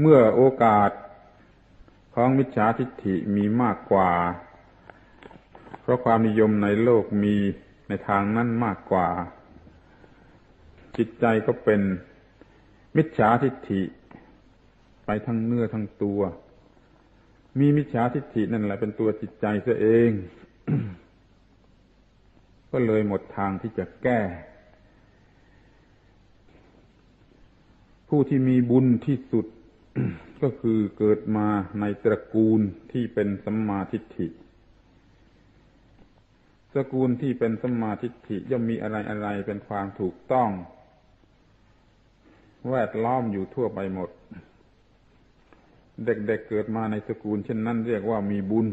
เมื่อโอกาสของมิจฉาทิฏฐิมีมากกว่า เพราะความนิยมในโลกมีในทางนั้นมากกว่า จิตใจก็เป็นมิจฉาทิฏฐิ ไปทั้งเนื้อทั้งตัว มีมิจฉาทิฏฐินั่นแหละเป็นตัวจิตใจซะเอง ก็เลยหมดทางที่จะแก้ ผู้ที่มีบุญที่สุด ก็คือเกิดมาในตระกูลที่เป็นสัมมาทิฏฐิตระกูลที่เป็นสัมมาทิฏฐิย่อมมีอะไรอะไรเป็นความถูกต้อง แวดล้อมอยู่ทั่วไปหมด เด็กๆเเกิดมาในสกุลเช่นนั้นเรียกว่ามีบุญ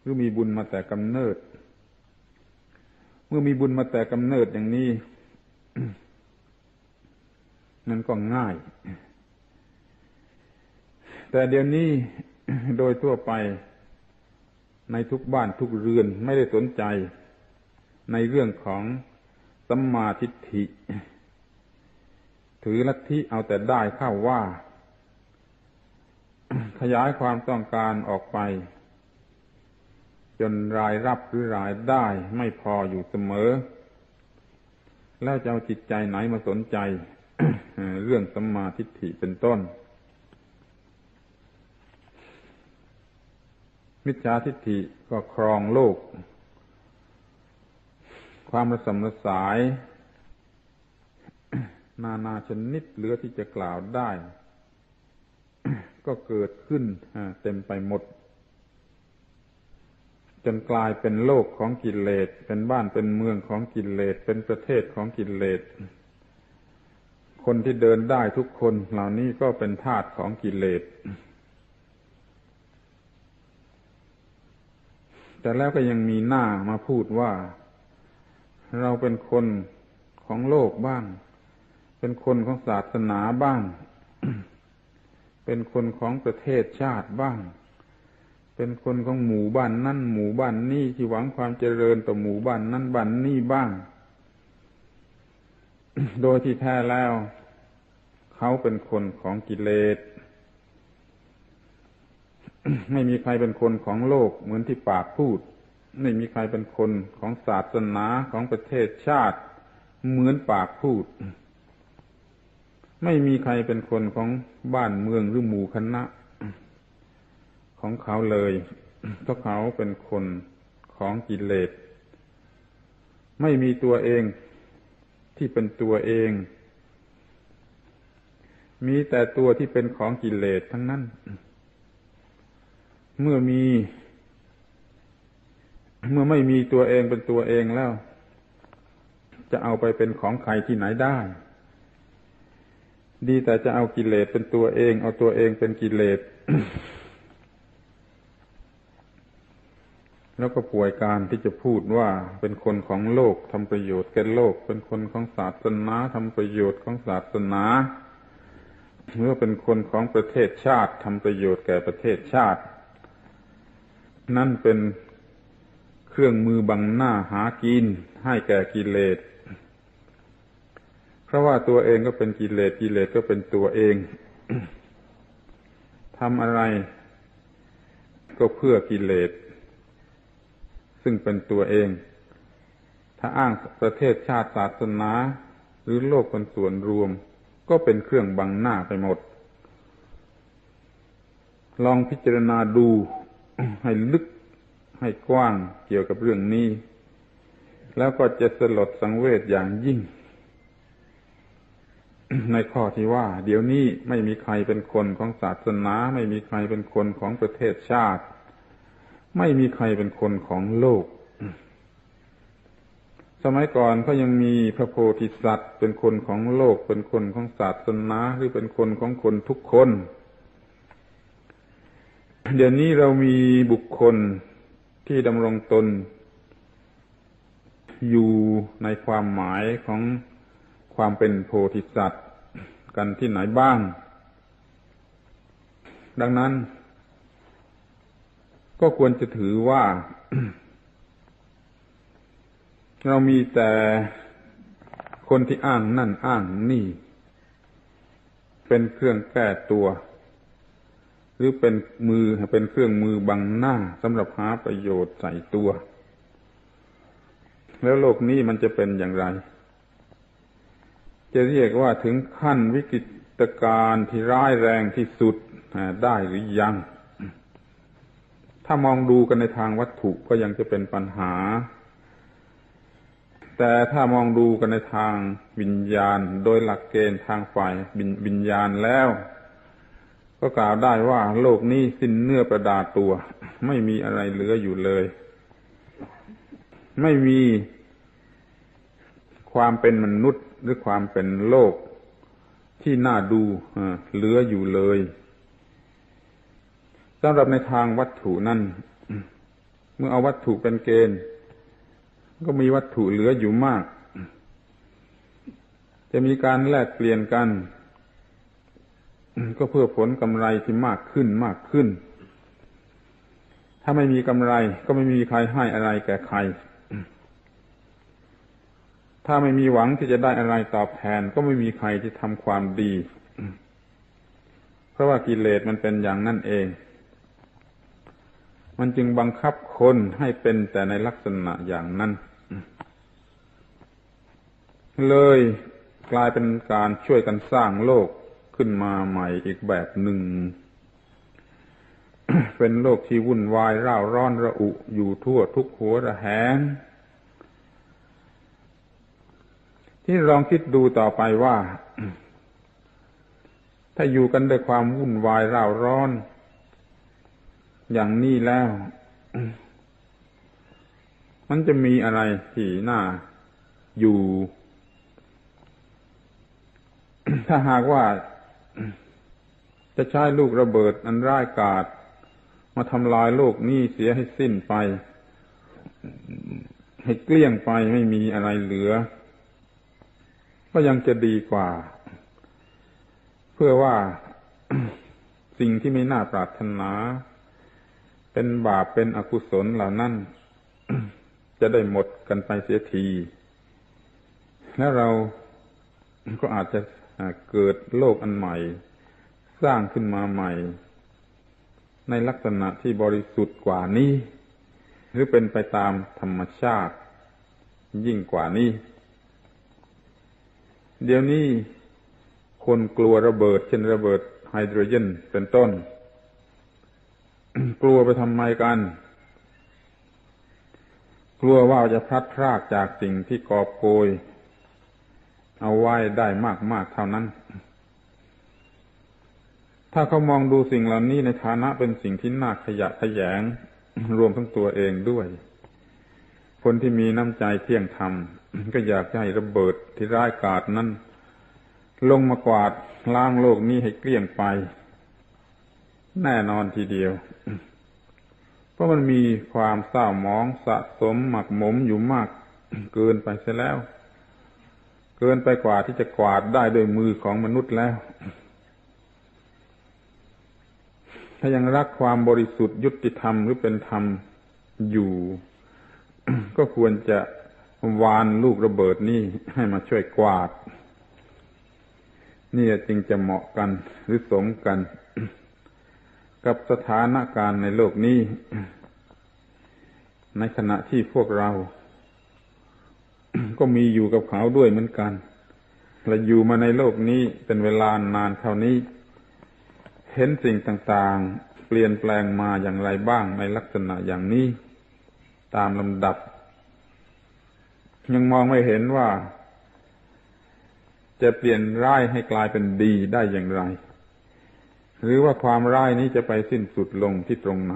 หรือมีบุญมาแต่กำเนิด เมื่อมีบุญมาแต่กำเนิดอย่างนี้ มันก็ง่าย แต่เดี๋ยวนี้โดยทั่วไป ในทุกบ้านทุกเรือนไม่ได้สนใจ ในเรื่องของสัมมาทิฏฐิ ถือลัทธิเอาแต่ได้เข้าว่า ขยายความต้องการออกไป จนรายรับหรือรายได้ไม่พออยู่เสมอ แล้วจะเอาจิตใจไหนมาสนใจ เรื่องสัมมาทิฏฐิเป็นต้น มิจฉาทิฏฐิก็ครองโลก ความระสมระสาย นานาชนิดเหลือที่จะกล่าวได้ ก็เกิดขึ้นเต็มไปหมด จนกลายเป็นโลกของกิเลสเป็นบ้านเป็นเมืองของกิเลสเป็นประเทศของกิเลสคนที่เดินได้ทุกคนเหล่านี้ก็เป็นทาสของกิเลส แต่แล้วก็ยังมีหน้ามาพูดว่า เราเป็นคนของโลกบ้าง เป็นคนของศาสนาบ้าง เป็นคนของประเทศชาติบ้าง เป็นคนของหมู่บ้านนั่นหมู่บ้านนี่ที่หวังความเจริญต่อหมู่บ้านนั่นบ้านนี่บ้าง โดยที่แท้แล้ว เขาเป็นคนของกิเลส ไม่มีใครเป็นคนของโลกเหมือนที่ปากพูด ไม่มีใครเป็นคนของศาสนาของประเทศชาติ เหมือนปากพูด ไม่มีใครเป็นคนของบ้านเมืองหรือหมู่คณะ ของเขาเลยเพราะเขาเป็นคนของกิเลสไม่มีตัวเองที่เป็นตัวเอง มีแต่ตัวที่เป็นของกิเลสทั้งนั้น เมื่อมี เมื่อไม่มีตัวเองเป็นตัวเองแล้ว จะเอาไปเป็นของใครที่ไหนได้ ดีแต่จะเอากิเลสเป็นตัวเอง เอาตัวเองเป็นกิเลสแล้วก็ป่วยการที่จะพูดว่าเป็นคนของโลกทำประโยชน์แก่โลก เป็นคนของศาสนาทำประโยชน์ของศาสนาเมื่อเป็นคนของประเทศชาติทำประโยชน์แก่ประเทศชาติ นั่นเป็นเครื่องมือบังหน้าหากินให้แก่กิเลส เพราะว่าตัวเองก็เป็นกิเลสกิเลสก็เป็นตัวเองทำอะไรก็เพื่อกิเลส ซึ่งเป็นตัวเอง ถ้าอ้างประเทศชาติศาสนา หรือโลกเป็นส่วนรวม ก็เป็นเครื่องบังหน้าไปหมด ลองพิจารณาดู ให้ลึกให้กว้างเกี่ยวกับเรื่องนี้ แล้วก็จะสลดสังเวชอย่างยิ่ง ในข้อที่ว่า เดี๋ยวนี้ไม่มีใครเป็นคนของศาสนา ไม่มีใครเป็นคนของประเทศชาติ ไม่มีใครเป็นคนของโลก สมัยก่อนก็ยังมีพระโพธิสัตว์ เป็นคนของโลก เป็นคนของศาสนาหรือเป็นคนของคนทุกคน เดี๋ยวนี้เรามีบุคคลที่ดำรงตน อยู่ในความหมายของความเป็นโพธิสัตว์กันที่ไหนบ้าง ดังนั้น ก็ควรจะถือว่า เรามีแต่คนที่อ้างนั่นอ้างนี่ เป็นเครื่องแก้ตัว หรือเป็นมือเป็นเครื่องมือบังหน้าสำหรับหาประโยชน์ใส่ตัว แล้วโลกนี้มันจะเป็นอย่างไร จะเรียกว่าถึงขั้นวิกฤตการณ์ที่ร้ายแรงที่สุดได้หรือยัง ถ้ามองดูกันในทางวัตถุก็ยังจะเป็นปัญหา แต่ถ้ามองดูกันในทางวิญญาณ โดยหลักเกณฑ์ทางฝ่ายวิญญาณแล้ว ก็กล่าวได้ว่าโลกนี้สิ้นเนื้อประดาตัว ไม่มีอะไรเหลืออยู่เลย ไม่มีความเป็นมนุษย์หรือความเป็นโลกที่น่าดูเหลืออยู่เลยสำหรับในทางวัตถุนั่นเมื่อเอาวัตถุเป็นเกณฑ์ ก็มีวัตถุเหลืออยู่มาก จะมีการแลกเปลี่ยนกัน ก็เพื่อผลกำไรที่มากขึ้นมากขึ้น ถ้าไม่มีกำไรก็ไม่มีใครให้อะไรแก่ใคร ถ้าไม่มีหวังที่จะได้อะไรตอบแทน ก็ไม่มีใครที่ทำความดี เพราะว่ากิเลสมันเป็นอย่างนั่นเอง มันจึงบังคับคนให้เป็นแต่ในลักษณะอย่างนั้น เลยกลายเป็นการช่วยกันสร้างโลก ขึ้นมาใหม่อีกแบบหนึ่ง เป็นโลกที่วุ่นวายร่าร้อนระอุอยู่ทั่วทุกหัวระแหง ที่ลองคิดดูต่อไปว่า ถ้าอยู่กันด้วยความวุ่นวายร่าร้อน อย่างนี้แล้ว มันจะมีอะไรที่น่าอยู่ถ้าหากว่า จะใช้ลูกระเบิดอันร้ายกาจมาทำลายโลกนี้เสียให้สิ้นไป ให้เกลี้ยงไปไม่มีอะไรเหลือ ก็ยังจะดีกว่า เพื่อว่าสิ่งที่ไม่น่าปรารถนา เป็นบาปเป็นอกุศลเหล่านั้นจะได้หมดกันไปเสียที แล้วเราก็อาจจะ เกิดโลกอันใหม่ สร้างขึ้นมาใหม่ ในลักษณะที่บริสุทธิ์กว่านี้ หรือเป็นไปตามธรรมชาติ ยิ่งกว่านี้ เดี๋ยวนี้คนกลัวระเบิด เช่นระเบิดไฮโดรเจนเป็นต้น กลัวไปทำไมกัน กลัวว่าจะพลัดพรากจากสิ่งที่กอบโกย เอาไว้ได้มากมากเท่านั้น ถ้าเขามองดูสิ่งเหล่านี้ในฐานะเป็นสิ่งที่น่าขยะขยง รวมทั้งตัวเองด้วย คนที่มีน้ำใจเที่ยงธรรม ก็อยากให้ระเบิดที่ร้ายกาจนั้น ลงมากวาดล้างโลกนี้ให้เกลี้ยงไป แน่นอนทีเดียว เพราะมันมีความเศร้าหมองสะสมหมักหมมอยู่มากเกินไปเสียแล้ว เกินไปกว่าที่จะกวาดได้ด้วยมือของมนุษย์แล้ว ถ้ายังรักความบริสุทธิ์ยุติธรรมหรือเป็นธรรมอยู่ ก็ควรจะวานลูกระเบิดนี่ให้มาช่วยกวาด นี่จึงจะเหมาะกันหรือสมกัน กับสถานการณ์ในโลกนี้ ในขณะที่พวกเรา ก็มีอยู่กับเขาด้วยเหมือนกันและอยู่มาในโลกนี้เป็นเวลานานเท่านี้ เห็นสิ่งต่างๆ เปลี่ยนแปลงมาอย่างไรบ้างในลักษณะอย่างนี้ ตามลำดับ ยังมองไม่เห็นว่า จะเปลี่ยนร้ายให้กลายเป็นดีได้อย่างไร หรือว่าความร้ายนี้จะไปสิ้นสุดลงที่ตรงไหน